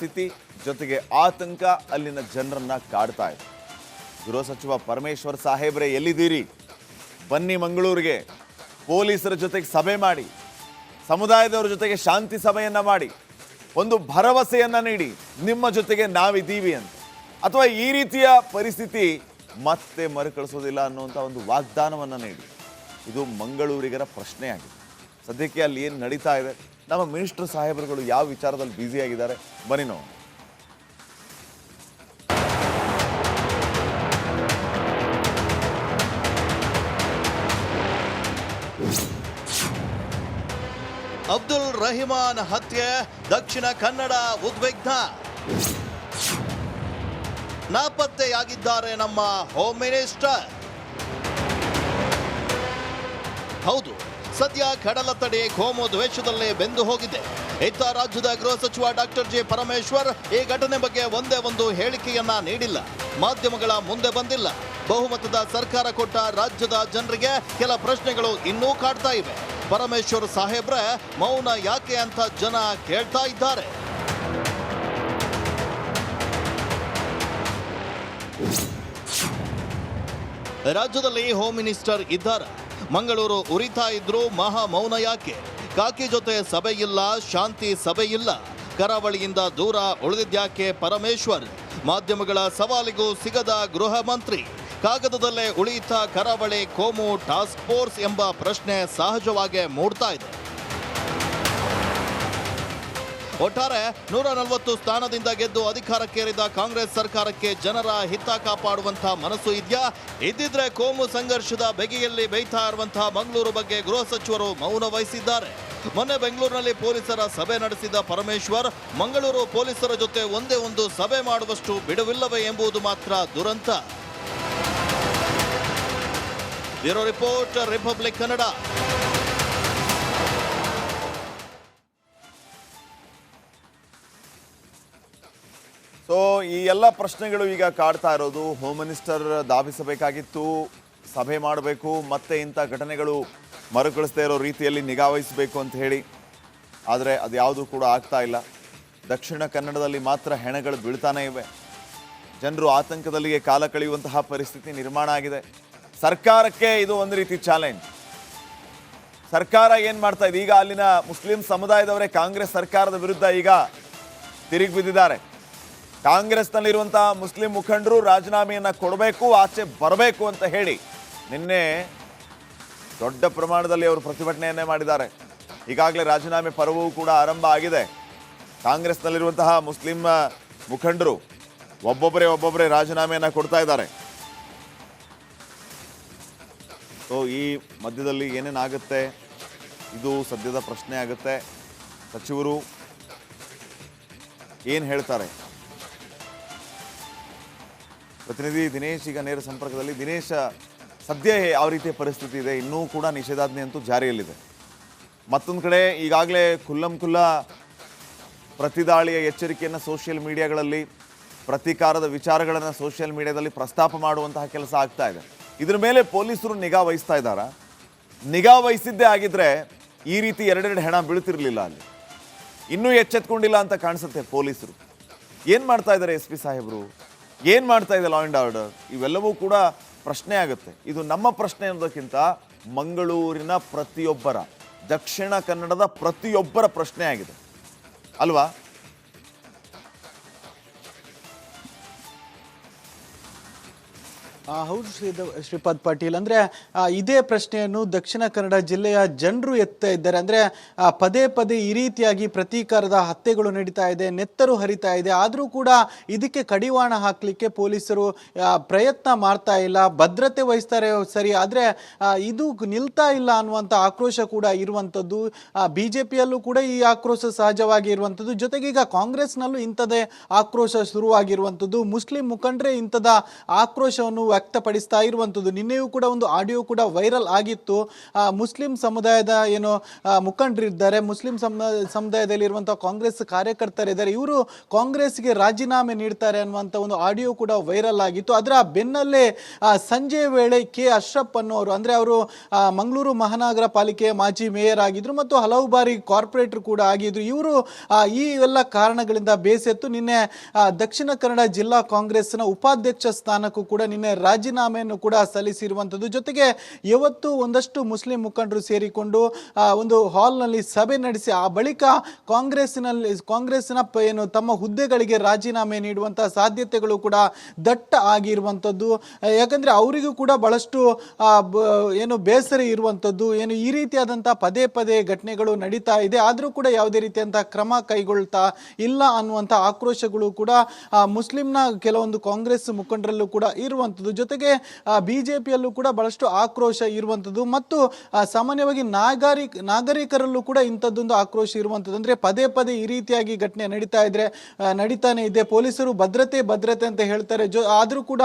ಪರಿಸ್ಥಿತಿ ಜೊತೆಗೆ ಆತಂಕ ಅಲ್ಲಿನ ಜನರನ್ನ ಕಾಡ್ತಾ ಇದೆ. ಗೃಹ ಸಚಿವ ಪರಮೇಶ್ವರ್ ಸಾಹೇಬ್ರೆ ಎಲ್ಲಿದ್ದೀರಿ? ಬನ್ನಿ ಮಂಗಳೂರಿಗೆ. ಪೊಲೀಸರ ಜೊತೆಗೆ ಸಭೆ ಮಾಡಿ. ಸಮುದಾಯದವರ ಜೊತೆಗೆ ಶಾಂತಿ ಸಭೆಯನ್ನ ಮಾಡಿ. ಒಂದು ಭರವಸೆಯನ್ನ ನೀಡಿ. ನಿಮ್ಮ ಜೊತೆಗೆ ನಾವಿದ್ದೀವಿ ಅಂತ. ಅಥವಾ ಈ ರೀತಿಯ ಪರಿಸ್ಥಿತಿ ಮತ್ತೆ ಮರುಕಳಿಸೋದಿಲ್ಲ ಅನ್ನುವಂಥ ಒಂದು ವಾಗ್ದಾನವನ್ನು ನೀಡಿ. ಇದು ಮಂಗಳೂರಿಗರ ಪ್ರಶ್ನೆಯಾಗಿದೆ. ಸದ್ಯಕ್ಕೆ ಅಲ್ಲಿ ಏನು ನಡೀತಾ ಇದೆ? ನಮ್ಮ ಮಿನಿಸ್ಟರ್ ಸಾಹೇಬರುಗಳು ಯಾವ ವಿಚಾರದಲ್ಲಿ ಬ್ಯುಸಿಯಾಗಿದ್ದಾರೆ ಬನ್ನಿ ನಾವು. ಅಬ್ದುಲ್ ರಹಿಮಾನ್ ಹತ್ಯೆ, ದಕ್ಷಿಣ ಕನ್ನಡ ಉದ್ವಿಗ್ನ. ನಾಪತ್ತೆಯಾಗಿದ್ದಾರೆ ನಮ್ಮ ಹೋಮ್ ಮಿನಿಸ್ಟರ್. ಹೌದು ಸದ್ಯ ಕಡಲ ತಡೆ ಕೋಮು ದ್ವೇಷದಲ್ಲೇ ಬೆಂದು ಹೋಗಿದೆ. ಇತ್ತ ರಾಜ್ಯದ ಗೃಹ ಸಚಿವ ಡಾಕ್ಟರ್ ಜಿ ಪರಮೇಶ್ವರ್ ಈ ಘಟನೆ ಬಗ್ಗೆ ಒಂದೇ ಒಂದು ಹೇಳಿಕೆಯನ್ನ ನೀಡಿಲ್ಲ. ಮಾಧ್ಯಮಗಳ ಮುಂದೆ ಬಂದಿಲ್ಲ. ಬಹುಮತದ ಸರ್ಕಾರ ಕೊಟ್ಟ ರಾಜ್ಯದ ಜನರಿಗೆ ಕೆಲ ಪ್ರಶ್ನೆಗಳು ಇನ್ನೂ ಕಾಡ್ತಾ ಇವೆ. ಪರಮೇಶ್ವರ್ ಸಾಹೇಬ್ರ ಮೌನ ಯಾಕೆ ಅಂತ ಜನ ಕೇಳ್ತಾ ಇದ್ದಾರೆ. ರಾಜ್ಯದಲ್ಲಿ ಹೋಮ್ ಮಿನಿಸ್ಟರ್ ಇದ್ದಾರೆ. ಮಂಗಳೂರು ಉರಿತಾ ಇದ್ರು ಮಹಾ ಮೌನ ಯಾಕೆ? ಕಾಕಿ ಜೊತೆ ಸಭೆ ಇಲ್ಲ ಶಾಂತಿ ಸಭೆ ಇಲ್ಲ ಕರಾವಳಿಯಿಂದ ದೂರ ಉಳಿದಿದ್ಯಾಕೆ ಪರಮೇಶ್ವರ್? ಮಾಧ್ಯಮಗಳ ಸವಾಲಿಗೂ ಸಿಗದ ಗೃಹ ಮಂತ್ರಿ. ಕಾಗದದಲ್ಲೇ ಉಳಿಯುತ್ತಾ ಕರಾವಳಿ ಕೋಮು ಟಾಸ್ಕ್ ಫೋರ್ಸ್ ಎಂಬ ಪ್ರಶ್ನೆ ಸಹಜವಾಗೇ ಮೂಡ್ತಾ ಇದೆ. ಒಟ್ಟಾರೆ ನೂರ ನಲವತ್ತು ಸ್ಥಾನದಿಂದ ಗೆದ್ದು ಅಧಿಕಾರಕ್ಕೇರಿದ ಕಾಂಗ್ರೆಸ್ ಸರ್ಕಾರಕ್ಕೆ ಜನರ ಹಿತ ಕಾಪಾಡುವಂತಹ ಮನಸ್ಸು ಇದೆಯಾ? ಇದ್ದಿದ್ರೆ ಕೋಮು ಸಂಘರ್ಷದ ಬೆಗೆಯಲ್ಲಿ ಬೇಯ್ತಾ ಇರುವಂತಹ ಮಂಗಳೂರು ಬಗ್ಗೆ ಗೃಹ ಸಚಿವರು ಮೌನ ವಹಿಸಿದ್ದಾರೆ. ಮೊನ್ನೆ ಬೆಂಗಳೂರಿನಲ್ಲಿ ಪೊಲೀಸರ ಸಭೆ ನಡೆಸಿದ ಪರಮೇಶ್ವರ್, ಮಂಗಳೂರು ಪೊಲೀಸರ ಜೊತೆ ಒಂದೇ ಒಂದು ಸಭೆ ಮಾಡುವಷ್ಟು ಬಿಡುವಿಲ್ಲವೇ ಎಂಬುದು ಮಾತ್ರ ದುರಂತ. Bureau report, Republic Kannada. So ಈ ಎಲ್ಲ ಪ್ರಶ್ನೆಗಳು ಈಗ ಕಾಡ್ತಾ ಇರೋದು. ಹೋಮ್ ಮಿನಿಸ್ಟರ್ ಧಾವಿಸಬೇಕಾಗಿತ್ತು. ಸಭೆ ಮಾಡಬೇಕು. ಮತ್ತೆ ಇಂಥ ಘಟನೆಗಳು ಮರುಕಳಿಸದೇ ಇರೋ ರೀತಿಯಲ್ಲಿ ನಿಗಾ ವಹಿಸಬೇಕು ಅಂತ ಹೇಳಿ. ಆದರೆ ಅದು ಯಾವುದೂ ಕೂಡ ಆಗ್ತಾ ಇಲ್ಲ. ದಕ್ಷಿಣ ಕನ್ನಡದಲ್ಲಿ ಮಾತ್ರ ಹೆಣಗಳು ಬೀಳ್ತಾನೇ ಇವೆ. ಜನರು ಆತಂಕದಲ್ಲಿಯೇ ಕಾಲ ಕಳೆಯುವಂತಹ ಪರಿಸ್ಥಿತಿ ನಿರ್ಮಾಣ ಆಗಿದೆ. ಸರ್ಕಾರಕ್ಕೆ ಇದು ಒಂದು ರೀತಿ ಚಾಲೆಂಜ್ ಸರ್ಕಾರ ಏನು ಮಾಡ್ತಾ ಇದೆ? ಈಗ ಅಲ್ಲಿನ ಮುಸ್ಲಿಂ ಸಮುದಾಯದವರೇ ಕಾಂಗ್ರೆಸ್ ಸರ್ಕಾರದ ವಿರುದ್ಧ ಈಗ ತಿರುಗಿ ಬಿದ್ದಿದ್ದಾರೆ. ಕಾಂಗ್ರೆಸ್ನಲ್ಲಿರುವಂತಹ ಮುಸ್ಲಿಂ ಮುಖಂಡರು ರಾಜೀನಾಮೆಯನ್ನು ಕೊಡಬೇಕು, ಆಚೆ ಬರಬೇಕು ಅಂತ ಹೇಳಿ ನಿನ್ನೆ ದೊಡ್ಡ ಪ್ರಮಾಣದಲ್ಲಿ ಅವರು ಪ್ರತಿಭಟನೆಯನ್ನೇ ಮಾಡಿದ್ದಾರೆ. ಈಗಾಗಲೇ ರಾಜೀನಾಮೆ ಪರ್ವವೂ ಕೂಡ ಆರಂಭ ಆಗಿದೆ. ಕಾಂಗ್ರೆಸ್ನಲ್ಲಿರುವಂತಹ ಮುಸ್ಲಿಂ ಮುಖಂಡರು ಒಬ್ಬೊಬ್ಬರೇ ಒಬ್ಬೊಬ್ಬರೇ ರಾಜೀನಾಮೆಯನ್ನು ಕೊಡ್ತಾ ಇದ್ದಾರೆ. ಸೊ ಈ ಮಧ್ಯದಲ್ಲಿ ಏನೇನಾಗುತ್ತೆ? ಇದು ಸದ್ಯದ ಪ್ರಶ್ನೆ ಆಗುತ್ತೆ. ಸಚಿವರು ಏನು ಹೇಳ್ತಾರೆ? ಪ್ರತಿನಿಧಿ ದಿನೇಶ್ ಈಗ ನೇರ ಸಂಪರ್ಕದಲ್ಲಿ. ದಿನೇಶ್, ಸದ್ಯ ಯಾವ ರೀತಿಯ ಪರಿಸ್ಥಿತಿ ಇದೆ? ಇನ್ನೂ ಕೂಡ ನಿಷೇಧಾಜ್ಞೆ ಅಂತೂ ಜಾರಿಯಲ್ಲಿದೆ. ಮತ್ತೊಂದು ಕಡೆ ಈಗಾಗಲೇ ಖುಲ್ಲಂ ಖುಲ್ಲ ಪ್ರತಿದಾಳಿಯ ಎಚ್ಚರಿಕೆಯನ್ನು ಸೋಷಿಯಲ್ ಮೀಡಿಯಾಗಳಲ್ಲಿ ಪ್ರತೀಕಾರದ ವಿಚಾರಗಳನ್ನು ಸೋಷಿಯಲ್ ಮೀಡಿಯಾದಲ್ಲಿ ಪ್ರಸ್ತಾಪ ಮಾಡುವಂತಹ ಕೆಲಸ ಆಗ್ತಾ ಇದೆ. ಇದರ ಮೇಲೆ ಪೊಲೀಸರು ನಿಗಾ ವಹಿಸ್ತಾ ಇದ್ದಾರಾ? ನಿಗಾ ವಹಿಸಿದ್ದೇ ಆಗಿದ್ರೆ ಈ ರೀತಿ ಎರಡೆರಡು ಹೆಣ ಬೀಳ್ತಿರ್ಲಿಲ್ಲ ಅಲ್ಲಿ. ಇನ್ನೂ ಎಚ್ಚೆತ್ಕೊಂಡಿಲ್ಲ ಅಂತ ಕಾಣಿಸುತ್ತೆ ಪೊಲೀಸರು. ಏನು ಮಾಡ್ತಾ ಇದ್ದಾರೆ ಎಸ್ ಪಿ ಸಾಹೇಬರು? ಏನು ಮಾಡ್ತಾ ಇದೆ ಲಾ ಆ್ಯಂಡ್ ಆರ್ಡರ್ ಇವೆಲ್ಲವೂ ಕೂಡ ಪ್ರಶ್ನೆ ಆಗುತ್ತೆ. ಇದು ನಮ್ಮ ಪ್ರಶ್ನೆ ಅನ್ನೋದಕ್ಕಿಂತ ಮಂಗಳೂರಿನ ಪ್ರತಿಯೊಬ್ಬರ, ದಕ್ಷಿಣ ಕನ್ನಡದ ಪ್ರತಿಯೊಬ್ಬರ ಪ್ರಶ್ನೆ ಆಗಿದೆ. ಅಲ್ವಾ? ಹೌದು ಶ್ರೀ ಶ್ರೀಪಾದ್ ಪಾಟೀಲ್. ಅಂದ್ರೆ ಇದೇ ಪ್ರಶ್ನೆಯನ್ನು ದಕ್ಷಿಣ ಕನ್ನಡ ಜಿಲ್ಲೆಯ ಜನರು ಎತ್ತಾ ಇದ್ದಾರೆ. ಅಂದ್ರೆ ಪದೇ ಪದೇ ಈ ರೀತಿಯಾಗಿ ಪ್ರತೀಕಾರದ ಹತ್ಯೆಗಳು ನಡೀತಾ ಇದೆ, ನೆತ್ತರು ಹರಿತಾ ಇದೆ. ಆದರೂ ಕೂಡ ಇದಕ್ಕೆ ಕಡಿವಾಣ ಹಾಕಲಿಕ್ಕೆ ಪೊಲೀಸರು ಪ್ರಯತ್ನ ಮಾಡ್ತಾ ಇಲ್ಲ. ಭದ್ರತೆ ವಹಿಸ್ತಾರೆ ಸರಿ, ಆದರೆ ಇದು ನಿಲ್ತಾ ಇಲ್ಲ ಅನ್ನುವಂಥ ಆಕ್ರೋಶ ಕೂಡ ಇರುವಂಥದ್ದು. ಬಿ ಜೆ ಕೂಡ ಈ ಆಕ್ರೋಶ ಸಹಜವಾಗಿ ಇರುವಂಥದ್ದು. ಜೊತೆಗೆ ಈಗ ಕಾಂಗ್ರೆಸ್ನಲ್ಲೂ ಇಂಥದೇ ಆಕ್ರೋಶ ಶುರುವಾಗಿರುವಂಥದ್ದು. ಮುಸ್ಲಿಂ ಮುಖಂಡರೇ ಇಂಥದ ಆಕ್ರೋಶವನ್ನು ವ್ಯಕ್ತಪಡಿಸ್ತಾ ಇರುವಂಥದ್ದು. ನಿನ್ನೆಯೂ ಕೂಡ ಒಂದು ಆಡಿಯೋ ಕೂಡ ವೈರಲ್ ಆಗಿತ್ತು. ಮುಸ್ಲಿಂ ಸಮುದಾಯದ ಏನು ಮುಖಂಡರಿದ್ದಾರೆ. ಮುಸ್ಲಿಂ ಸಮುದಾಯದಲ್ಲಿ ಸಮುದಾಯದಲ್ಲಿರುವಂಥ ಕಾಂಗ್ರೆಸ್ ಕಾರ್ಯಕರ್ತರಿದ್ದಾರೆ. ಇವರು ಕಾಂಗ್ರೆಸ್ಗೆ ರಾಜೀನಾಮೆ ನೀಡ್ತಾರೆ ಅನ್ನುವಂಥ ಒಂದು ಆಡಿಯೋ ಕೂಡ ವೈರಲ್ ಆಗಿತ್ತು. ಅದರ ಬೆನ್ನಲ್ಲೇ ಸಂಜೆ ವೇಳೆ ಕೆ. ಅಶ್ರಫ್ ಅನ್ನೋರು, ಅಂದರೆ ಅವರು ಮಂಗಳೂರು ಮಹಾನಗರ ಪಾಲಿಕೆಯ ಮಾಜಿ ಮೇಯರ್ ಆಗಿದ್ರು ಮತ್ತು ಹಲವು ಬಾರಿ ಕಾರ್ಪೊರೇಟರ್ ಕೂಡ ಆಗಿದ್ರು. ಇವರು ಈ ಎಲ್ಲ ಕಾರಣಗಳಿಂದ ಬೇಸೆತ್ತು. ನಿನ್ನೆ ದಕ್ಷಿಣ ಕನ್ನಡ ಜಿಲ್ಲಾ ಕಾಂಗ್ರೆಸ್ನ ಉಪಾಧ್ಯಕ್ಷ ಸ್ಥಾನಕ್ಕೂ ಕೂಡ ನಿನ್ನೆ ರಾಜೀನಾಮೆಯನ್ನು ಕೂಡ ಸಲ್ಲಿಸಿರುವಂಥದ್ದು. ಜೊತೆಗೆ ಇವತ್ತು ಒಂದಷ್ಟು ಮುಸ್ಲಿಂ ಮುಖಂಡರು ಸೇರಿಕೊಂಡು ಒಂದು ಹಾಲ್ನಲ್ಲಿ ಸಭೆ ನಡೆಸಿ, ಆ ಬಳಿಕ ಕಾಂಗ್ರೆಸ್ನಲ್ಲಿ, ಕಾಂಗ್ರೆಸ್ನ ಏನು, ತಮ್ಮ ಹುದ್ದೆಗಳಿಗೆ ರಾಜೀನಾಮೆ ನೀಡುವಂಥ ಸಾಧ್ಯತೆಗಳು ಕೂಡ ದಟ್ಟ ಆಗಿರುವಂಥದ್ದು. ಯಾಕಂದರೆ ಯಾಕಂದ್ರೆ ಅವರಿಗೂ ಕೂಡ ಬಹಳಷ್ಟು ಏನು ಬೇಸರ ಇರುವಂಥದ್ದು. ಏನು ಈ ರೀತಿಯಾದಂಥ ಪದೇ ಪದೇ ಘಟನೆಗಳು ನಡೀತಾ ಇದೆ. ಆದರೂ ಕೂಡ ಯಾವುದೇ ರೀತಿಯಂಥ ಕ್ರಮ ಕೈಗೊಳ್ತಾ ಇಲ್ಲ ಅನ್ನುವಂಥ ಆಕ್ರೋಶಗಳು ಕೂಡ ಮುಸ್ಲಿಂನ ಕೆಲವೊಂದು ಕಾಂಗ್ರೆಸ್ ಮುಖಂಡರಲ್ಲೂ ಕೂಡ ಇರುವಂಥದ್ದು. ಜೊತೆಗೆ ಬಿ ಜೆ ಪಿಯಲ್ಲೂ ಕೂಡ ಬಹಳಷ್ಟು ಆಕ್ರೋಶ ಇರುವಂಥದ್ದು ಮತ್ತು ಸಾಮಾನ್ಯವಾಗಿ ನಾಗರಿ, ನಾಗರಿಕರಲ್ಲೂ ಕೂಡ ಇಂಥದ್ದೊಂದು ಆಕ್ರೋಶ ಇರುವಂಥದ್ದು. ಅಂದರೆ ಪದೇ ಪದೇ ಈ ರೀತಿಯಾಗಿ ಘಟನೆ ನಡೀತಾ ಇದ್ರೆ ನಡೀತಾನೆ ಇದೆ. ಪೊಲೀಸರು ಭದ್ರತೆ ಭದ್ರತೆ ಅಂತ ಹೇಳ್ತಾರೆ. ಜೊ, ಆದರೂ ಕೂಡ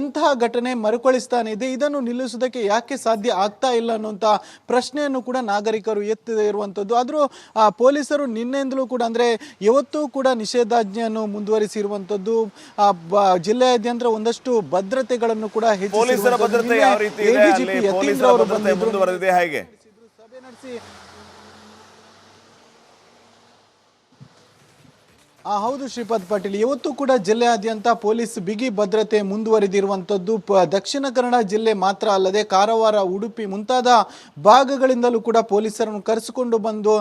ಇಂತಹ ಘಟನೆ ಮರುಕಳಿಸ್ತಾನೆ ಇದೆ. ಇದನ್ನು ನಿಲ್ಲಿಸೋದಕ್ಕೆ ಯಾಕೆ ಸಾಧ್ಯ ಆಗ್ತಾ ಇಲ್ಲ ಅನ್ನುವಂಥ ಪ್ರಶ್ನೆಯನ್ನು ಕೂಡ ನಾಗರಿಕರು ಎತ್ತದೇ ಇರುವಂಥದ್ದು. ಆದರೂ ಪೊಲೀಸರು ನಿನ್ನೆಯಿಂದಲೂ ಕೂಡ ಅಂದರೆ ಇವತ್ತೂ ಕೂಡ ನಿಷೇಧಾಜ್ಞೆಯನ್ನು ಮುಂದುವರಿಸಿರುವಂಥದ್ದು. ಜಿಲ್ಲೆಯಾದ್ಯಂತ ಒಂದಷ್ಟು ಭದ್ರತೆಗಳನ್ನು ಕೂಡ ಪೊಲೀಸರ ಹೆಚ್ಚಿಸಿರುವಂಥದ್ದು. ಭದ್ರತೆ ಯಾವ ರೀತಿ ಇದೆ ADGP ಅಲ್ಲಿ ಯತೀಂದ್ರ ಪೊಲೀಸರ ಅವರು ಭದ್ರತೆ ಬಂದಿದ್ರು. ಮುಂದುವರೆದಿದೆ ಹೇಗೆ ಸಭೆ ನಡೆಸಿ ಆ, ಹೌದು ಶ್ರೀಪಾದ್ ಪಾಟೀಲ್ ಇವತ್ತು ಕೂಡ ಜಿಲ್ಲೆಯಾದ್ಯಂತ ಪೊಲೀಸ್ ಬಿಗಿ ಭದ್ರತೆ ಮುಂದುವರಿದಿರುವಂಥದ್ದು ಪ- ದಕ್ಷಿಣ ಕನ್ನಡ ಜಿಲ್ಲೆ ಮಾತ್ರ ಅಲ್ಲದೆ ಕಾರವಾರ ಉಡುಪಿ ಮುಂತಾದ ಭಾಗಗಳಿಂದಲೂ ಕೂಡ ಪೊಲೀಸರನ್ನು ಕರೆಸಿಕೊಂಡು ಬಂದು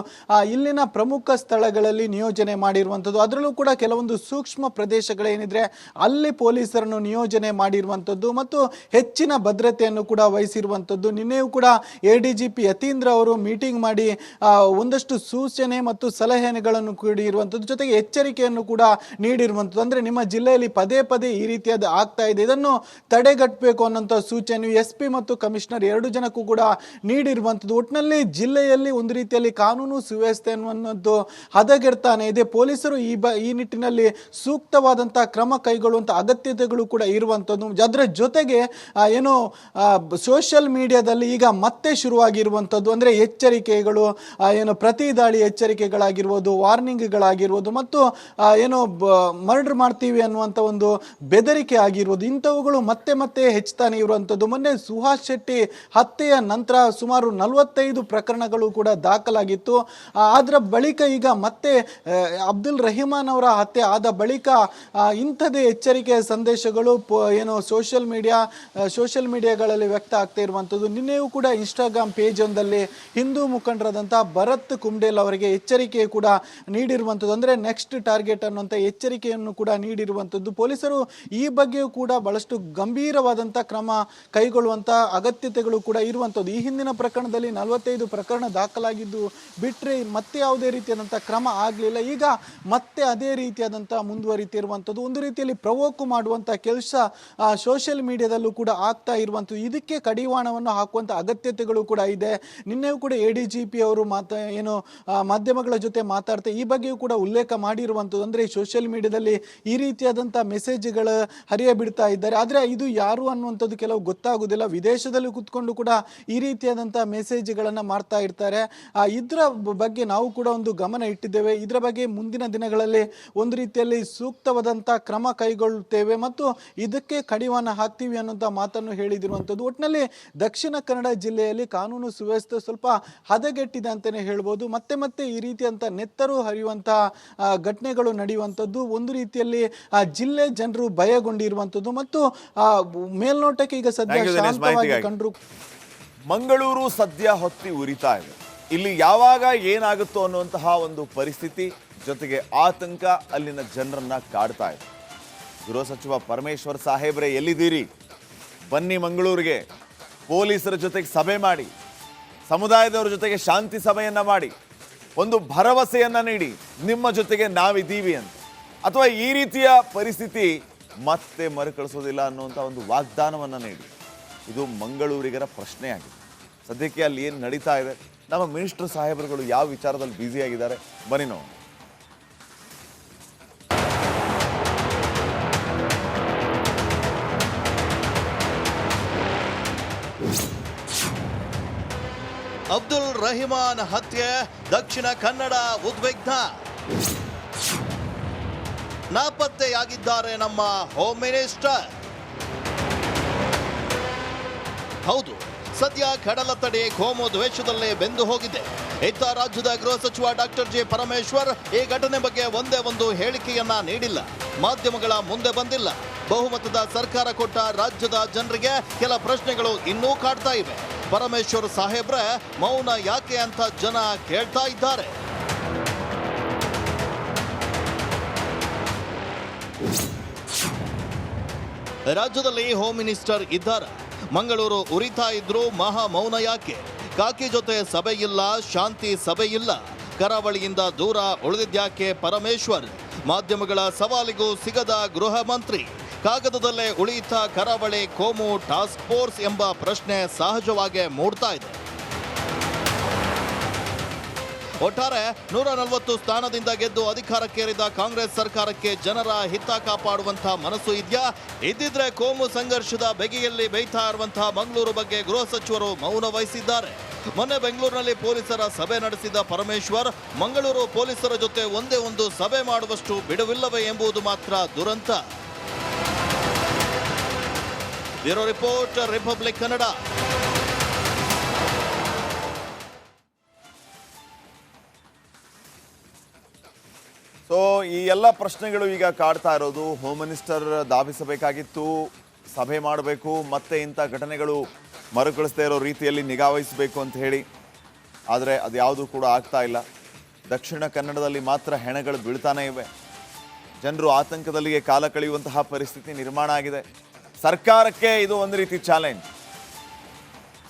ಇಲ್ಲಿನ ಪ್ರಮುಖ ಸ್ಥಳಗಳಲ್ಲಿ ನಿಯೋಜನೆ ಮಾಡಿರುವಂಥದ್ದು ಅದರಲ್ಲೂ ಕೂಡ ಕೆಲವೊಂದು ಸೂಕ್ಷ್ಮ ಪ್ರದೇಶಗಳೇನಿದ್ರೆ ಅಲ್ಲಿ ಪೊಲೀಸರನ್ನು ನಿಯೋಜನೆ ಮಾಡಿರುವಂಥದ್ದು ಮತ್ತು ಹೆಚ್ಚಿನ ಭದ್ರತೆಯನ್ನು ಕೂಡ ವಹಿಸಿರುವಂಥದ್ದು ನಿನ್ನೆಯೂ ಕೂಡ A D G P Yathindra ಅವರು ಮೀಟಿಂಗ್ ಮಾಡಿ ಒಂದಷ್ಟು ಸೂಚನೆ ಮತ್ತು ಸಲಹೆಗಳನ್ನು ಕೂಡಿರುವಂಥದ್ದು ಜೊತೆಗೆ ಎಚ್ಚರಿಕೆಯನ್ನು ಕೂಡ ನೀಡಿರುವಂಥದ್ದು. ಅಂದರೆ ನಿಮ್ಮ ಜಿಲ್ಲೆಯಲ್ಲಿ ಪದೇ ಪದೇ ಈ ರೀತಿಯಾದ ಆಗ್ತಾ ಇದೆ. ಇದನ್ನು ತಡೆಗಟ್ಟಬೇಕು ಅನ್ನೋಂಥ ಸೂಚನೆ ಎಸ್ ಪಿ ಮತ್ತು ಕಮಿಷನರ್ ಎರಡು ಜನಕ್ಕೂ ಕೂಡ ನೀಡಿರುವಂಥದ್ದು. ಒಟ್ಟಿನಲ್ಲಿ ಜಿಲ್ಲೆಯಲ್ಲಿ ಒಂದು ರೀತಿಯಲ್ಲಿ ಕಾನೂನು ಸುವ್ಯವಸ್ಥೆ ಅನ್ನುವಂಥದ್ದು ಹದಗೆಡ್ತಾನೆ ಇದೆ. ಪೊಲೀಸರು ಈ ಬ, ಈ ನಿಟ್ಟಿನಲ್ಲಿ ಸೂಕ್ತವಾದಂಥ ಕ್ರಮ ಕೈಗೊಳ್ಳುವಂಥ ಅಗತ್ಯತೆಗಳು ಕೂಡ ಇರುವಂಥದ್ದು. ಅದರ ಜೊತೆಗೆ ಏನು ಸೋಷಿಯಲ್ ಮೀಡಿಯಾದಲ್ಲಿ ಈಗ ಮತ್ತೆ ಶುರುವಾಗಿರುವಂಥದ್ದು. ಅಂದರೆ ಎಚ್ಚರಿಕೆಗಳು ಏನು, ಪ್ರತಿ ದಾಳಿ ಎಚ್ಚರಿಕೆಗಳಾಗಿರ್ಬೋದು, ವಾರ್ನಿಂಗ್ಗಳಾಗಿರ್ಬೋದು ಮತ್ತು ಏನು ಮರ್ಡರ್ ಮಾಡ್ತೀವಿ ಅನ್ನುವಂಥ ಒಂದು ಬೆದರಿಕೆ ಆಗಿರ್ಬೋದು, ಇಂಥವುಗಳು ಮತ್ತೆ ಮತ್ತೆ ಹೆಚ್ಚುತ್ತಾನೆ ಇರುವಂಥದ್ದು. ಮೊನ್ನೆ ಸುಹಾಸ್ ಶೆಟ್ಟಿ ಹತ್ಯೆಯ ನಂತರ ಸುಮಾರು ನಲವತ್ತೈದು ಪ್ರಕರಣಗಳು ಕೂಡ ದಾಖಲಾಗಿತ್ತು. ಅದರ ಬಳಿಕ ಈಗ ಮತ್ತೆ ಅಬ್ದುಲ್ ರಹಿಮಾನ್ ಅವರ ಹತ್ಯೆ ಆದ ಬಳಿಕ ಇಂಥದೇ ಇಂಥದ್ದೇ ಎಚ್ಚರಿಕೆಯ ಸಂದೇಶಗಳು ಏನು ಸೋಷಿಯಲ್ ಮೀಡಿಯಾ ಸೋಷಿಯಲ್ ಮೀಡಿಯಾಗಳಲ್ಲಿ ವ್ಯಕ್ತ ಆಗ್ತಾ ಇರುವಂಥದ್ದು. ನಿನ್ನೆಯೂ ಕೂಡ ಇನ್ಸ್ಟಾಗ್ರಾಮ್ ಪೇಜ್ ಒಂದಲ್ಲಿ ಹಿಂದೂ ಮುಖಂಡರಾದಂಥ ಭರತ್ ಕುಮ್ಡೇಲ್ ಅವರಿಗೆ ಎಚ್ಚರಿಕೆ ಕೂಡ ನೀಡಿರುವಂಥದ್ದು. ಅಂದರೆ ನೆಕ್ಸ್ಟ್ ಟಾರ್ಗೆಟ್ ಅನ್ನುವಂಥ ಎಚ್ಚರಿಕೆಯನ್ನು ಕೂಡ ನೀಡಿರುವಂಥದ್ದು. ಪೊಲೀಸರು ಈ ಬಗ್ಗೆಯೂ ಕೂಡ ಬಹಳಷ್ಟು ಗಂಭೀರವಾದಂಥ ಕ್ರಮ ಕೈಗೊಳ್ಳುವಂಥ ಅಗತ್ಯತೆಗಳು ಕೂಡ ಇರುವಂಥದ್ದು. ಈ ಹಿಂದಿನ ಪ್ರಕರಣದಲ್ಲಿ ನಲವತ್ತೈದು ಪ್ರಕರಣ ದಾಖಲಾಗಿದ್ದು ಬಿಟ್ಟರೆ ಮತ್ತೆ ಯಾವುದೇ ರೀತಿಯಾದಂಥ ಕ್ರಮ ಆಗಲಿಲ್ಲ. ಈಗ ಮತ್ತೆ ಅದೇ ರೀತಿಯಾದಂಥ ಮುಂದುವರಿತಿರುವಂಥದ್ದು. ಒಂದು ರೀತಿಯಲ್ಲಿ ಪ್ರವೋಕು ಮಾಡುವಂಥ ಕೆಲಸ ಸೋಷಿಯಲ್ ಮೀಡಿಯಾದಲ್ಲೂ ಕೂಡ ಆಗ್ತಾ ಇರುವಂಥದ್ದು. ಇದಕ್ಕೆ ಕಡಿವಾಣವನ್ನು ಹಾಕುವಂಥ ಅಗತ್ಯತೆಗಳು ಕೂಡ ಇದೆ. ನಿನ್ನೆಯೂ ಕೂಡ ಎ ಡಿ ಜಿ ಪಿ ಅವರು ಮಾತಾ, ಏನು ಮಾಧ್ಯಮಗಳ ಜೊತೆ ಮಾತಾಡ್ತಾ ಈ ಬಗ್ಗೆಯೂ ಕೂಡ ಉಲ್ಲೇಖ ಮಾಡಿರುವಂಥದ್ದು ಅಂದರೆ ಸೋಷಿಯಲ್ ಮೀಡಿಯಾದಲ್ಲಿ ಈ ರೀತಿಯಾದಂಥ ಮೆಸೇಜ್ಗಳು ಹರಿಯ ಬಿಡ್ತಾ ಇದ್ದಾರೆ. ಆದರೆ ಇದು ಯಾರು ಅನ್ನುವಂಥದ್ದು ಕೆಲವು ಗೊತ್ತಾಗೋದಿಲ್ಲ. ವಿದೇಶದಲ್ಲಿ ಕೂತ್ಕೊಂಡು ಕೂಡ ಈ ರೀತಿಯಾದಂಥ ಮೆಸೇಜ್ಗಳನ್ನು ಮಾಡ್ತಾ ಇರ್ತಾರೆ. ಇದರ ಬಗ್ಗೆ ನಾವು ಕೂಡ ಒಂದು ಗಮನ ಇಟ್ಟಿದ್ದೇವೆ. ಇದರ ಬಗ್ಗೆ ಮುಂದಿನ ದಿನಗಳಲ್ಲಿ ಒಂದು ರೀತಿಯಲ್ಲಿ ಸೂಕ್ತವಾದಂಥ ಕ್ರಮ ಕೈಗೊಳ್ಳುತ್ತೇವೆ. ಮತ್ತು ಇದಕ್ಕೆ ಕಡಿವಾಣ ಹಾಕ್ತೀವಿ ಅನ್ನೋಂಥ ಮಾತನ್ನು ಹೇಳಿದಿರುವಂಥದ್ದು. ಒಟ್ಟಿನಲ್ಲಿ ದಕ್ಷಿಣ ಕನ್ನಡ ಜಿಲ್ಲೆಯಲ್ಲಿ ಕಾನೂನು ಸುವ್ಯವಸ್ಥೆ ಸ್ವಲ್ಪ ಹದಗೆಟ್ಟಿದೆ ಅಂತಲೇ ಹೇಳ್ಬೋದು. ಮತ್ತೆ ಮತ್ತೆ ಈ ರೀತಿಯಂಥ ನೆತ್ತರು ಹರಿಯುವಂತಹ ಆ, ಘಟನೆಗಳು ನಡೆಯುವಂಥದ್ದು ಒಂದು ರೀತಿಯಲ್ಲಿ ಆ ಜಿಲ್ಲೆ ಜನರು ಭಯಗೊಂಡಿರುವಂಥದ್ದು ಮತ್ತು ಆ, ಮೇಲ್ನೋಟಕ್ಕೆ ಈಗ ಸದ್ಯ ಶಾಂತವಾಗಿ. ಕಂಡ್ರು. ಮಂಗಳೂರು ಸದ್ಯ ಹೊತ್ತಿ ಉರಿತಾ ಇದೆ. ಇಲ್ಲಿ ಯಾವಾಗ ಏನಾಗುತ್ತೋ ಅನ್ನುವಂತಹ ಒಂದು ಪರಿಸ್ಥಿತಿ ಜೊತೆಗೆ ಆತಂಕ ಅಲ್ಲಿನ ಜನರನ್ನ ಕಾಡ್ತಾ ಇದೆ. ಗೃಹ ಸಚಿವ ಪರಮೇಶ್ವರ್ ಸಾಹೇಬ್ರೆ ಎಲ್ಲಿದ್ದೀರಿ? ಬನ್ನಿ ಮಂಗಳೂರಿಗೆ. ಪೊಲೀಸರ ಜೊತೆಗೆ ಸಭೆ ಮಾಡಿ ಸಮುದಾಯದವರ ಜೊತೆಗೆ ಶಾಂತಿ ಸಭೆಯನ್ನ ಮಾಡಿ. ಒಂದು ಭರವಸೆಯನ್ನು ನೀಡಿ. ನಿಮ್ಮ ಜೊತೆಗೆ ನಾವಿದ್ದೀವಿ ಅಂತ. ಅಥವಾ ಈ ರೀತಿಯ ಪರಿಸ್ಥಿತಿ ಮತ್ತೆ ಮರುಕಳಿಸೋದಿಲ್ಲ ಅನ್ನುವಂಥ ಒಂದು ವಾಗ್ದಾನವನ್ನು ನೀಡಿ. ಇದು ಮಂಗಳೂರಿಗರ ಪ್ರಶ್ನೆಯಾಗಿದೆ. ಸದ್ಯಕ್ಕೆ ಅಲ್ಲಿ ಏನು ನಡೀತಾ ಇದೆ? ನಮ್ಮ ಮಿನಿಸ್ಟರ್ ಸಾಹೇಬರುಗಳು ಯಾವ ವಿಚಾರದಲ್ಲಿ ಬ್ಯುಸಿಯಾಗಿದ್ದಾರೆ ಬನ್ನಿ ನಾವು ಅಬ್ದು ರಹಿಮಾನ್ ಹತ್ಯೆ, ದಕ್ಷಿಣ ಕನ್ನಡ ಉದ್ವಿಗ್ನ. ನಾಪತ್ತೆಯಾಗಿದ್ದಾರೆ ನಮ್ಮ ಹೋಮ್ ಮಿನಿಸ್ಟರ್ ಹೌದು, ಸದ್ಯ ಕಡಲ ತಡೆ ಕೋಮು ದ್ವೇಷದಲ್ಲೇ ಬೆಂದು ಹೋಗಿದೆ. ಇತ್ತ ರಾಜ್ಯದ ಗೃಹ ಸಚಿವ ಡಾಕ್ಟರ್ ಜಿ ಪರಮೇಶ್ವರ್ ಈ ಘಟನೆ ಬಗ್ಗೆ ಒಂದೇ ಒಂದು ಹೇಳಿಕೆಯನ್ನ ನೀಡಿಲ್ಲ. ಮಾಧ್ಯಮಗಳ ಮುಂದೆ ಬಂದಿಲ್ಲ. ಬಹುಮತದ ಸರ್ಕಾರ ಕೊಟ್ಟ ರಾಜ್ಯದ ಜನರಿಗೆ ಕೆಲ ಪ್ರಶ್ನೆಗಳು ಇನ್ನೂ ಕಾಡ್ತಾ ಇವೆ. ಪರಮೇಶ್ವರ್ ಸಾಹೇಬ್ರ, ಮೌನ ಯಾಕೆ ಅಂತ ಜನ ಕೇಳ್ತಾ ಇದ್ದಾರೆ. ರಾಜ್ಯದಲ್ಲಿ ಹೋಮ್ ಮಿನಿಸ್ಟರ್ ಇದ್ದಾರೆ. ಮಂಗಳೂರು ಉರಿತಾ ಇದ್ರು ಮಹಾ ಮೌನ ಯಾಕೆ? ಕಾಕಿ ಜೊತೆ ಸಭೆ ಇಲ್ಲ, ಶಾಂತಿ ಸಭೆ ಇಲ್ಲ. ಕರಾವಳಿಯಿಂದ ದೂರ ಉಳಿದಿದ್ಯಾಕೆ ಪರಮೇಶ್ವರ್? ಮಾಧ್ಯಮಗಳ ಸವಾಲಿಗೂ ಸಿಗದ ಗೃಹ ಮಂತ್ರಿ ಕಾಗದದಲ್ಲೇ ಉಳಿಯಿತ ಕರಾವಳಿ ಕೋಮು ಟಾಸ್ಕ್ ಫೋರ್ಸ್ ಎಂಬ ಪ್ರಶ್ನೆ ಸಹಜವಾಗಿ ಮೂಡ್ತಾ ಇದೆ. ಒಟ್ಟಾರೆ ನೂರ ನಲವತ್ತು ಸ್ಥಾನದಿಂದ ಗೆದ್ದು ಅಧಿಕಾರಕ್ಕೇರಿದ ಕಾಂಗ್ರೆಸ್ ಸರ್ಕಾರಕ್ಕೆ ಜನರ ಹಿತ ಕಾಪಾಡುವಂತಹ ಮನಸ್ಸು ಇದೆಯಾ? ಇದ್ದಿದ್ರೆ ಕೋಮು ಸಂಘರ್ಷದ ಬೆಗೆಯಲ್ಲಿ ಬೇಯ್ತಾ ಇರುವಂತಹ ಮಂಗಳೂರು ಬಗ್ಗೆ ಗೃಹ ಸಚಿವರು ಮೌನ ವಹಿಸಿದ್ದಾರೆ. ಮೊನ್ನೆ ಬೆಂಗಳೂರಿನಲ್ಲಿ ಪೊಲೀಸರ ಸಭೆ ನಡೆಸಿದ ಪರಮೇಶ್ವರ್, ಮಂಗಳೂರು ಪೊಲೀಸರ ಜೊತೆ ಒಂದೇ ಒಂದು ಸಭೆ ಮಾಡುವಷ್ಟು ಬಿಡುವಿಲ್ಲವೇ ಎಂಬುದು ಮಾತ್ರ ದುರಂತ. Bureau report, Republic Kannada. So, ಈ ಎಲ್ಲ ಪ್ರಶ್ನೆಗಳು ಈಗ ಕಾಡ್ತಾ ಇರೋದು. ಹೋಮ್ ಮಿನಿಸ್ಟರ್ ಧಾವಿಸಬೇಕಾಗಿತ್ತು. ಸಭೆ ಮಾಡಬೇಕು, ಮತ್ತೆ ಇಂಥ ಘಟನೆಗಳು ಮರುಕಳಿಸದೇ ಇರೋ ರೀತಿಯಲ್ಲಿ ನಿಗಾ ವಹಿಸಬೇಕು ಅಂತ ಹೇಳಿ. ಆದರೆ ಅದು ಯಾವುದೂ ಕೂಡ ಆಗ್ತಾ ಇಲ್ಲ. ದಕ್ಷಿಣ ಕನ್ನಡದಲ್ಲಿ ಮಾತ್ರ ಹೆಣಗಳು ಬೀಳ್ತಾನೇ ಇವೆ. ಜನರು ಆತಂಕದಲ್ಲಿಯೇ ಕಾಲ ಕಳೆಯುವಂತಹ ಪರಿಸ್ಥಿತಿ ನಿರ್ಮಾಣ ಆಗಿದೆ. ಸರ್ಕಾರಕ್ಕೆ ಇದು ಒಂದು ರೀತಿ ಚಾಲೆಂಜ್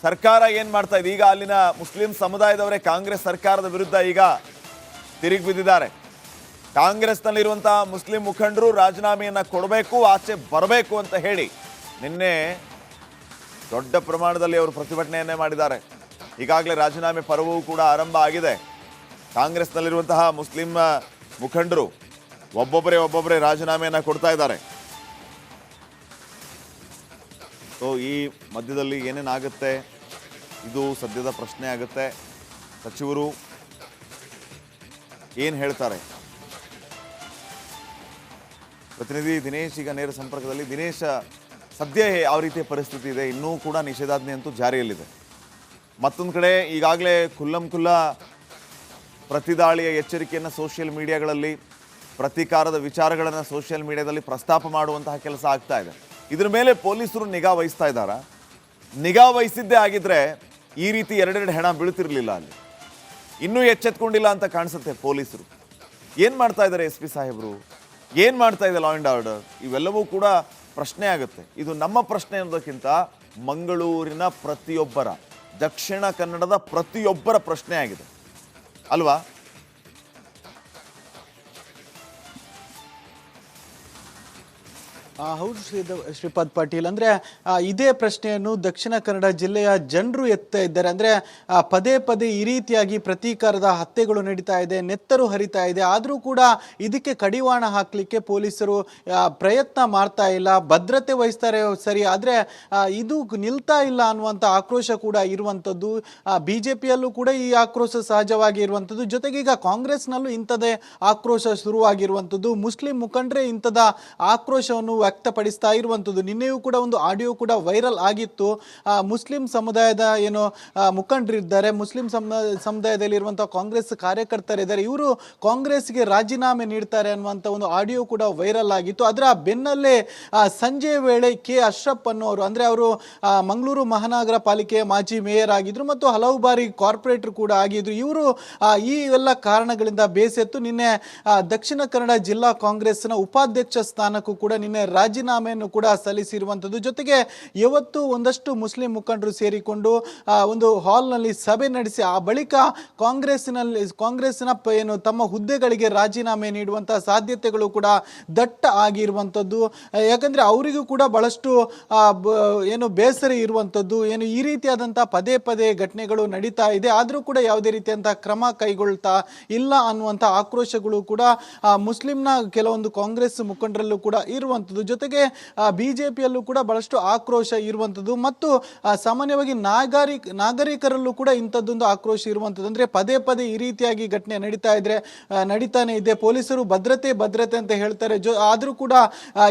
ಸರ್ಕಾರ ಏನು ಮಾಡ್ತಾ ಇದೆ? ಈಗ ಅಲ್ಲಿನ ಮುಸ್ಲಿಂ ಸಮುದಾಯದವರೇ ಕಾಂಗ್ರೆಸ್ ಸರ್ಕಾರದ ವಿರುದ್ಧ ಈಗ ತಿರುಗಿ ಬಿದ್ದಿದ್ದಾರೆ. ಕಾಂಗ್ರೆಸ್ನಲ್ಲಿರುವಂತಹ ಮುಸ್ಲಿಂ ಮುಖಂಡರು ರಾಜೀನಾಮೆಯನ್ನು ಕೊಡಬೇಕು, ಆಚೆ ಬರಬೇಕು ಅಂತ ಹೇಳಿ ನಿನ್ನೆ ದೊಡ್ಡ ಪ್ರಮಾಣದಲ್ಲಿ ಅವರು ಪ್ರತಿಭಟನೆಯನ್ನೇ ಮಾಡಿದ್ದಾರೆ. ಈಗಾಗಲೇ ರಾಜೀನಾಮೆ ಪರ್ವವೂ ಕೂಡ ಆರಂಭ ಆಗಿದೆ. ಕಾಂಗ್ರೆಸ್ನಲ್ಲಿರುವಂತಹ ಮುಸ್ಲಿಂ ಮುಖಂಡರು ಒಬ್ಬೊಬ್ಬರೇ ಒಬ್ಬೊಬ್ಬರೇ ರಾಜೀನಾಮೆಯನ್ನು ಕೊಡ್ತಾ ಇದ್ದಾರೆ. ಸೊ ಈ ಮಧ್ಯದಲ್ಲಿ ಏನೇನಾಗುತ್ತೆ ಇದು ಸದ್ಯದ ಪ್ರಶ್ನೆ ಆಗುತ್ತೆ. ಸಚಿವರು ಏನು ಹೇಳ್ತಾರೆ? ಪ್ರತಿನಿಧಿ ದಿನೇಶ್ ಈಗ ನೇರ ಸಂಪರ್ಕದಲ್ಲಿ. ದಿನೇಶ, ಸದ್ಯ ಯಾವ ರೀತಿಯ ಪರಿಸ್ಥಿತಿ ಇದೆ? ಇನ್ನೂ ಕೂಡ ನಿಷೇಧಾಜ್ಞೆ ಅಂತೂ ಜಾರಿಯಲ್ಲಿದೆ. ಮತ್ತೊಂದು ಕಡೆ ಈಗಾಗಲೇ ಖುಲ್ಲಂ ಖುಲ್ಲ ಪ್ರತಿದಾಳಿಯ ಎಚ್ಚರಿಕೆಯನ್ನು ಸೋಷಿಯಲ್ ಮೀಡಿಯಾಗಳಲ್ಲಿ, ಪ್ರತೀಕಾರದ ವಿಚಾರಗಳನ್ನು ಸೋಷಿಯಲ್ ಮೀಡಿಯಾದಲ್ಲಿ ಪ್ರಸ್ತಾಪ ಮಾಡುವಂತಹ ಕೆಲಸ ಆಗ್ತಾ ಇದೆ. ಇದ್ರ ಮೇಲೆ ಪೊಲೀಸರು ನಿಗಾ ವಹಿಸ್ತಾ ಇದ್ದಾರಾ? ನಿಗಾ ವಹಿಸಿದ್ದೇ ಆಗಿದ್ರೆ ಈ ರೀತಿ ಎರಡೆರಡು ಹೆಣ ಬೀಳ್ತಿರ್ಲಿಲ್ಲ ಅಲ್ಲಿ. ಇನ್ನೂ ಎಚ್ಚೆತ್ಕೊಂಡಿಲ್ಲ ಅಂತ ಕಾಣಿಸುತ್ತೆ ಪೊಲೀಸರು. ಏನು ಮಾಡ್ತಾ ಇದ್ದಾರೆ ಎಸ್ ಪಿ ಸಾಹೇಬರು? ಏನು ಮಾಡ್ತಾ ಇದೆ ಲಾ ಆ್ಯಂಡ್ ಆರ್ಡರ್ ಇವೆಲ್ಲವೂ ಕೂಡ ಪ್ರಶ್ನೆ ಆಗುತ್ತೆ. ಇದು ನಮ್ಮ ಪ್ರಶ್ನೆ ಅನ್ನೋದಕ್ಕಿಂತ ಮಂಗಳೂರಿನ ಪ್ರತಿಯೊಬ್ಬರ, ದಕ್ಷಿಣ ಕನ್ನಡದ ಪ್ರತಿಯೊಬ್ಬರ ಪ್ರಶ್ನೆ ಆಗಿದೆ. ಅಲ್ವಾ? ಹೌದು ಶ್ರೀ ಶ್ರೀಪಾದ್ ಪಾಟೀಲ್. ಅಂದ್ರೆ ಇದೇ ಪ್ರಶ್ನೆಯನ್ನು ದಕ್ಷಿಣ ಕನ್ನಡ ಜಿಲ್ಲೆಯ ಜನರು ಎತ್ತಾ ಇದ್ದಾರೆ. ಅಂದ್ರೆ ಪದೇ ಪದೇ ಈ ರೀತಿಯಾಗಿ ಪ್ರತೀಕಾರದ ಹತ್ಯೆಗಳು ನಡೀತಾ ಇದೆ, ನೆತ್ತರು ಹರಿತಾ ಇದೆ. ಆದರೂ ಕೂಡ ಇದಕ್ಕೆ ಕಡಿವಾಣ ಹಾಕಲಿಕ್ಕೆ ಪೊಲೀಸರು ಪ್ರಯತ್ನ ಮಾಡ್ತಾ ಇಲ್ಲ. ಭದ್ರತೆ ವಹಿಸ್ತಾರೆ ಸರಿ, ಆದರೆ ಇದು ನಿಲ್ತಾ ಇಲ್ಲ ಅನ್ನುವಂಥ ಆಕ್ರೋಶ ಕೂಡ ಇರುವಂಥದ್ದು. ಬಿ ಜೆ ಪಿಯಲ್ಲೂ ಕೂಡ ಈ ಆಕ್ರೋಶ ಸಹಜವಾಗಿ ಇರುವಂಥದ್ದು. ಜೊತೆಗೆ ಈಗ ಕಾಂಗ್ರೆಸ್ನಲ್ಲೂ ಇಂಥದೇ ಆಕ್ರೋಶ ಶುರುವಾಗಿರುವಂಥದ್ದು. ಮುಸ್ಲಿಂ ಮುಖಂಡರೇ ಇಂಥದ ಆಕ್ರೋಶವನ್ನು ವ್ಯಕ್ತಪಡಿಸ್ತಾ ಇರುವಂಥದ್ದು. ನಿನ್ನೆಯೂ ಕೂಡ ಒಂದು ಆಡಿಯೋ ಕೂಡ ವೈರಲ್ ಆಗಿತ್ತು. ಮುಸ್ಲಿಂ ಸಮುದಾಯದ ಏನು ಮುಖಂಡರಿದ್ದಾರೆ. ಮುಸ್ಲಿಂ ಸಮುದಾಯದಲ್ಲಿ ಸಮುದಾಯದಲ್ಲಿರುವಂಥ ಕಾಂಗ್ರೆಸ್ ಕಾರ್ಯಕರ್ತರಿದ್ದಾರೆ. ಇವರು ಕಾಂಗ್ರೆಸ್ಗೆ ರಾಜೀನಾಮೆ ನೀಡ್ತಾರೆ ಅನ್ನುವಂಥ ಒಂದು ಆಡಿಯೋ ಕೂಡ ವೈರಲ್ ಆಗಿತ್ತು. ಅದರ ಬೆನ್ನಲ್ಲೇ ಸಂಜೆ ವೇಳೆ ಕೆ. ಅಶ್ರಫ್ ಅನ್ನೋರು, ಅಂದರೆ ಅವರು ಮಂಗಳೂರು ಮಹಾನಗರ ಪಾಲಿಕೆಯ ಮಾಜಿ ಮೇಯರ್ ಆಗಿದ್ದರು ಮತ್ತು ಹಲವು ಬಾರಿ ಕಾರ್ಪೊರೇಟರ್ ಕೂಡ ಆಗಿದ್ರು. ಇವರು ಈ ಎಲ್ಲ ಕಾರಣಗಳಿಂದ ಬೇಸೆತ್ತು. ನಿನ್ನೆ ದಕ್ಷಿಣ ಕನ್ನಡ ಜಿಲ್ಲಾ ಕಾಂಗ್ರೆಸ್ನ ಉಪಾಧ್ಯಕ್ಷ ಸ್ಥಾನಕ್ಕೂ ಕೂಡ ನಿನ್ನೆ ರಾಜೀನಾಮೆಯನ್ನು ಕೂಡ ಸಲ್ಲಿಸಿರುವಂಥದ್ದು. ಜೊತೆಗೆ ಇವತ್ತು ಒಂದಷ್ಟು ಮುಸ್ಲಿಂ ಮುಖಂಡರು ಸೇರಿಕೊಂಡು ಒಂದು ಹಾಲ್ನಲ್ಲಿ ಸಭೆ ನಡೆಸಿ, ಆ ಬಳಿಕ ಕಾಂಗ್ರೆಸ್ನಲ್ಲಿ, ಕಾಂಗ್ರೆಸ್ನ ಏನು, ತಮ್ಮ ಹುದ್ದೆಗಳಿಗೆ ರಾಜೀನಾಮೆ ನೀಡುವಂಥ ಸಾಧ್ಯತೆಗಳು ಕೂಡ ದಟ್ಟ ಆಗಿರುವಂಥದ್ದು. ಯಾಕಂದರೆ ಅವರಿಗೂ ಕೂಡ ಬಹಳಷ್ಟು ಏನು ಬೇಸರ ಇರುವಂಥದ್ದು. ಏನು ಈ ರೀತಿಯಾದಂಥ ಪದೇ ಪದೇ ಘಟನೆಗಳು ನಡೀತಾ ಇದೆ. ಆದರೂ ಕೂಡ ಯಾವುದೇ ರೀತಿಯಂಥ ಕ್ರಮ ಕೈಗೊಳ್ತಾ ಇಲ್ಲ ಅನ್ನುವಂಥ ಆಕ್ರೋಶಗಳು ಕೂಡ ಮುಸ್ಲಿಂನ ಕೆಲವೊಂದು ಕಾಂಗ್ರೆಸ್ ಮುಖಂಡರಲ್ಲೂ ಕೂಡ ಇರುವಂಥದ್ದು. ಜೊತೆಗೆ ಬಿಜೆಪಿಯಲ್ಲೂ ಕೂಡ ಬಹಳಷ್ಟು ಆಕ್ರೋಶ ಇರುವಂಥದ್ದು ಮತ್ತು ಸಾಮಾನ್ಯವಾಗಿ ನಾಗರಿಕ ನಾಗರಿಕರಲ್ಲೂ ಕೂಡ ಇಂಥದ್ದೊಂದು ಆಕ್ರೋಶ ಇರುವಂಥದ್ದು. ಅಂದರೆ ಪದೇ ಪದೇ ಈ ರೀತಿಯಾಗಿ ಘಟನೆ ನಡೀತಾ ಇದ್ರೆ ನಡೀತಾನೆ ಇದೆ. ಪೊಲೀಸರು ಭದ್ರತೆ ಭದ್ರತೆ ಅಂತ ಹೇಳ್ತಾರೆ. ಜೊ, ಆದರೂ ಕೂಡ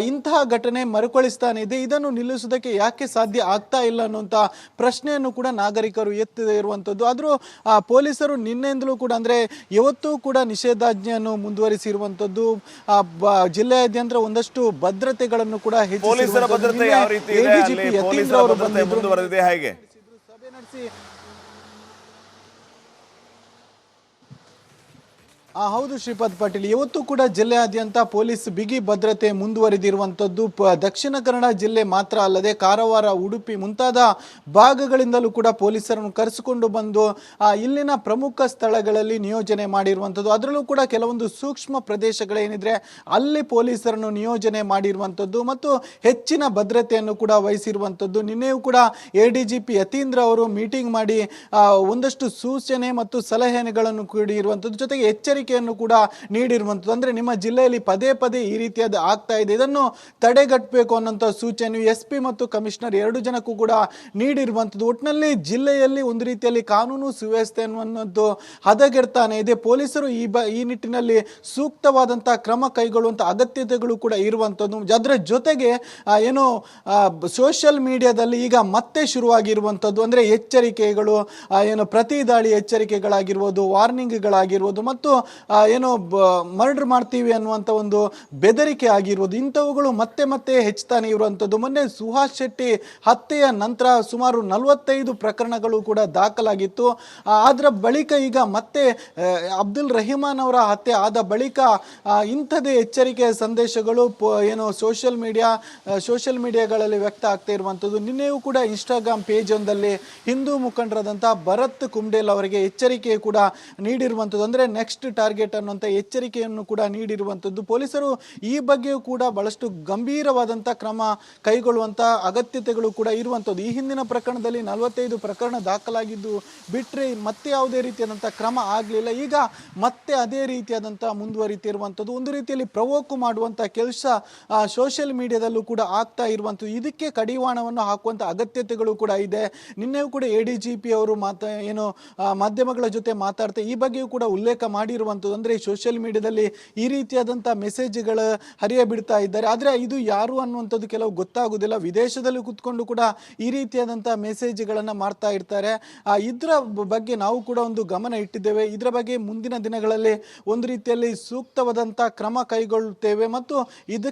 ಇಂತಹ ಘಟನೆ ಮರುಕಳಿಸ್ತಾನೆ ಇದೆ. ಇದನ್ನು ನಿಲ್ಲಿಸೋದಕ್ಕೆ ಯಾಕೆ ಸಾಧ್ಯ ಆಗ್ತಾ ಇಲ್ಲ ಅನ್ನುವಂಥ ಪ್ರಶ್ನೆಯನ್ನು ಕೂಡ ನಾಗರಿಕರು ಎತ್ತಿದೆ ಇರುವಂಥದ್ದು. ಆದರೂ ಪೊಲೀಸರು ನಿನ್ನೆಯಿಂದಲೂ ಕೂಡ ಅಂದರೆ ಇವತ್ತೂ ಕೂಡ ನಿಷೇಧಾಜ್ಞೆಯನ್ನು ಮುಂದುವರಿಸಿರುವಂಥದ್ದು. ಬ- ಜಿಲ್ಲೆಯಾದ್ಯಂತ ಒಂದಷ್ಟು ಭದ್ರತೆಗಳನ್ನು ಕೂಡ ಪೊಲೀಸರ ಹೆಚ್ಚಿಸಿರುವಂಥದ್ದು. ಭದ್ರತೆ ಯಾವ ರೀತಿ ಇದೆ ADGP ಅಲ್ಲಿ ಯತೀಂದ್ರ ಪೊಲೀಸರ ಅವರು ಭದ್ರತೆ ಬಂದಿದ್ರು. ಮುಂದುವರೆದಿದೆ ಹೇಗೆ ಸಭೆ ನಡೆಸಿ ಹೌದು ಶ್ರೀಪಾದ್ ಪಾಟೀಲ್, ಇವತ್ತು ಕೂಡ ಜಿಲ್ಲೆಯಾದ್ಯಂತ ಪೊಲೀಸ್ ಬಿಗಿ ಭದ್ರತೆ ಮುಂದುವರಿದಿರುವಂಥದ್ದು ದಕ್ಷಿಣ ಕನ್ನಡ ಜಿಲ್ಲೆ ಮಾತ್ರ ಅಲ್ಲದೆ ಕಾರವಾರ, ಉಡುಪಿ ಮುಂತಾದ ಭಾಗಗಳಿಂದಲೂ ಕೂಡ ಪೊಲೀಸರನ್ನು ಕರೆಸಿಕೊಂಡು ಬಂದು ಇಲ್ಲಿನ ಪ್ರಮುಖ ಸ್ಥಳಗಳಲ್ಲಿ ನಿಯೋಜನೆ ಮಾಡಿರುವಂಥದ್ದು ಅದರಲ್ಲೂ ಕೂಡ ಕೆಲವೊಂದು ಸೂಕ್ಷ್ಮ ಪ್ರದೇಶಗಳೇನಿದ್ರೆ ಅಲ್ಲಿ ಪೊಲೀಸರನ್ನು ನಿಯೋಜನೆ ಮಾಡಿರುವಂಥದ್ದು ಮತ್ತು ಹೆಚ್ಚಿನ ಭದ್ರತೆಯನ್ನು ಕೂಡ ವಹಿಸಿರುವಂಥದ್ದು ನಿನ್ನೆಯೂ ಕೂಡ A D G P Yathindra ಅವರು ಮೀಟಿಂಗ್ ಮಾಡಿ ಒಂದಷ್ಟು ಸೂಚನೆ ಮತ್ತು ಸಲಹೆಗಳನ್ನು ಕೂಡಿರುವಂಥದ್ದು ಜೊತೆಗೆ ಎಚ್ಚರಿಕೆಯನ್ನು ಕೂಡ ನೀಡಿರುವಂಥದ್ದು. ಅಂದರೆ ನಿಮ್ಮ ಜಿಲ್ಲೆಯಲ್ಲಿ ಪದೇ ಪದೇ ಈ ರೀತಿಯಾದ ಆಗ್ತಾ ಇದೆ. ಇದನ್ನು ತಡೆಗಟ್ಟಬೇಕು ಅನ್ನೋಂಥ ಸೂಚನೆ ಎಸ್ ಪಿ ಮತ್ತು ಕಮಿಷನರ್ ಎರಡು ಜನಕ್ಕೂ ಕೂಡ ನೀಡಿರುವಂಥದ್ದು. ಒಟ್ಟಿನಲ್ಲಿ ಜಿಲ್ಲೆಯಲ್ಲಿ ಒಂದು ರೀತಿಯಲ್ಲಿ ಕಾನೂನು ಸುವ್ಯವಸ್ಥೆ ಅನ್ನುವಂಥದ್ದು ಹದಗೆಡ್ತಾನೆ ಇದೆ. ಪೊಲೀಸರು ಈ ಬ, ಈ ನಿಟ್ಟಿನಲ್ಲಿ ಸೂಕ್ತವಾದಂಥ ಕ್ರಮ ಕೈಗೊಳ್ಳುವಂಥ ಅಗತ್ಯತೆಗಳು ಕೂಡ ಇರುವಂಥದ್ದು. ಅದರ ಜೊತೆಗೆ ಏನು ಸೋಷಿಯಲ್ ಮೀಡಿಯಾದಲ್ಲಿ ಈಗ ಮತ್ತೆ ಶುರುವಾಗಿರುವಂಥದ್ದು. ಅಂದರೆ ಎಚ್ಚರಿಕೆಗಳು ಏನು, ಪ್ರತಿ ದಾಳಿ ಎಚ್ಚರಿಕೆಗಳಾಗಿರ್ಬೋದು, ವಾರ್ನಿಂಗ್ಗಳಾಗಿರ್ಬೋದು ಮತ್ತು ಏನು ಮರ್ಡರ್ ಮಾಡ್ತೀವಿ ಅನ್ನುವಂಥ ಒಂದು ಬೆದರಿಕೆ ಆಗಿರ್ಬೋದು. ಇಂಥವುಗಳು ಮತ್ತೆ ಮತ್ತೆ ಹೆಚ್ಚುತ್ತಾನೆ ಇರುವಂಥದ್ದು. ಮೊನ್ನೆ ಸುಹಾಸ್ ಶೆಟ್ಟಿ ಹತ್ಯೆಯ ನಂತರ ಸುಮಾರು ನಲವತ್ತೈದು ಪ್ರಕರಣಗಳು ಕೂಡ ದಾಖಲಾಗಿತ್ತು. ಅದರ ಬಳಿಕ ಈಗ ಮತ್ತೆ ಅಬ್ದುಲ್ ರಹಿಮಾನ್ ಅವರ ಹತ್ಯೆ ಆದ ಬಳಿಕ ಇಂಥದೇ ಎಚ್ಚರಿಕೆ ಸಂದೇಶಗಳು ಏನು ಸೋಷಿಯಲ್ ಮೀಡಿಯಾ ಸೋಷಿಯಲ್ ಮೀಡಿಯಾಗಳಲ್ಲಿ ವ್ಯಕ್ತ ಆಗ್ತಾ ಇರುವಂಥದ್ದು. ನಿನ್ನೆಯೂ ಕೂಡ ಇನ್ಸ್ಟಾಗ್ರಾಮ್ ಪೇಜ್ ಒಂದಲ್ಲಿ ಹಿಂದೂ ಮುಖಂಡರಾದಂಥ ಭರತ್ ಕುಮ್ಡೇಲ್ ಅವರಿಗೆ ಎಚ್ಚರಿಕೆ ಕೂಡ ನೀಡಿರುವಂಥದ್ದು. ಅಂದರೆ ನೆಕ್ಸ್ಟ್ ಟಾರ್ಗೆಟ್ ಅನ್ನುವಂಥ ಎಚ್ಚರಿಕೆಯನ್ನು ಕೂಡ ನೀಡಿರುವಂಥದ್ದು. ಪೊಲೀಸರು ಈ ಬಗ್ಗೆಯೂ ಕೂಡ ಬಹಳಷ್ಟು ಗಂಭೀರವಾದಂಥ ಕ್ರಮ ಕೈಗೊಳ್ಳುವಂಥ ಅಗತ್ಯತೆಗಳು ಕೂಡ ಇರುವಂಥದ್ದು. ಈ ಹಿಂದಿನ ಪ್ರಕರಣದಲ್ಲಿ ನಲವತ್ತೈದು ಪ್ರಕರಣ ದಾಖಲಾಗಿದ್ದು ಬಿಟ್ಟರೆ ಮತ್ತೆ ಯಾವುದೇ ರೀತಿಯಾದಂಥ ಕ್ರಮ ಆಗಲಿಲ್ಲ. ಈಗ ಮತ್ತೆ ಅದೇ ರೀತಿಯಾದಂಥ ಮುಂದುವರಿತಿರುವಂಥದ್ದು. ಒಂದು ರೀತಿಯಲ್ಲಿ ಪ್ರವೋಕು ಮಾಡುವಂಥ ಕೆಲಸ ಸೋಷಿಯಲ್ ಮೀಡಿಯಾದಲ್ಲೂ ಕೂಡ ಆಗ್ತಾ ಇರುವಂಥದ್ದು. ಇದಕ್ಕೆ ಕಡಿವಾಣವನ್ನು ಹಾಕುವಂಥ ಅಗತ್ಯತೆಗಳು ಕೂಡ ಇದೆ. ನಿನ್ನೆಯೂ ಕೂಡ ಎ ಡಿ ಜಿ ಪಿ ಅವರು ಮಾತಾ, ಏನು ಮಾಧ್ಯಮಗಳ ಜೊತೆ ಮಾತಾಡ್ತಾ ಈ ಬಗ್ಗೆಯೂ ಕೂಡ ಉಲ್ಲೇಖ ಮಾಡಿರುವಂಥದ್ದು ಅಂದರೆ ಸೋಷಿಯಲ್ ಮೀಡಿಯಾದಲ್ಲಿ ಈ ರೀತಿಯಾದಂಥ ಮೆಸೇಜ್ಗಳ ಹರಿಯ ಬಿಡ್ತಾ ಇದ್ದಾರೆ. ಆದರೆ ಇದು ಯಾರು ಅನ್ನುವಂಥದ್ದು ಕೆಲವು ಗೊತ್ತಾಗೋದಿಲ್ಲ. ವಿದೇಶದಲ್ಲಿ ಕೂತ್ಕೊಂಡು ಕೂಡ ಈ ರೀತಿಯಾದಂಥ ಮೆಸೇಜ್ಗಳನ್ನು ಮಾಡ್ತಾ ಇರ್ತಾರೆ. ಇದರ ಬಗ್ಗೆ ನಾವು ಕೂಡ ಒಂದು ಗಮನ ಇಟ್ಟಿದ್ದೇವೆ. ಇದರ ಬಗ್ಗೆ ಮುಂದಿನ ದಿನಗಳಲ್ಲಿ ಒಂದು ರೀತಿಯಲ್ಲಿ ಸೂಕ್ತವಾದಂಥ ಕ್ರಮ ಕೈಗೊಳ್ಳುತ್ತೇವೆ. ಮತ್ತು ಇದಕ್ಕೆ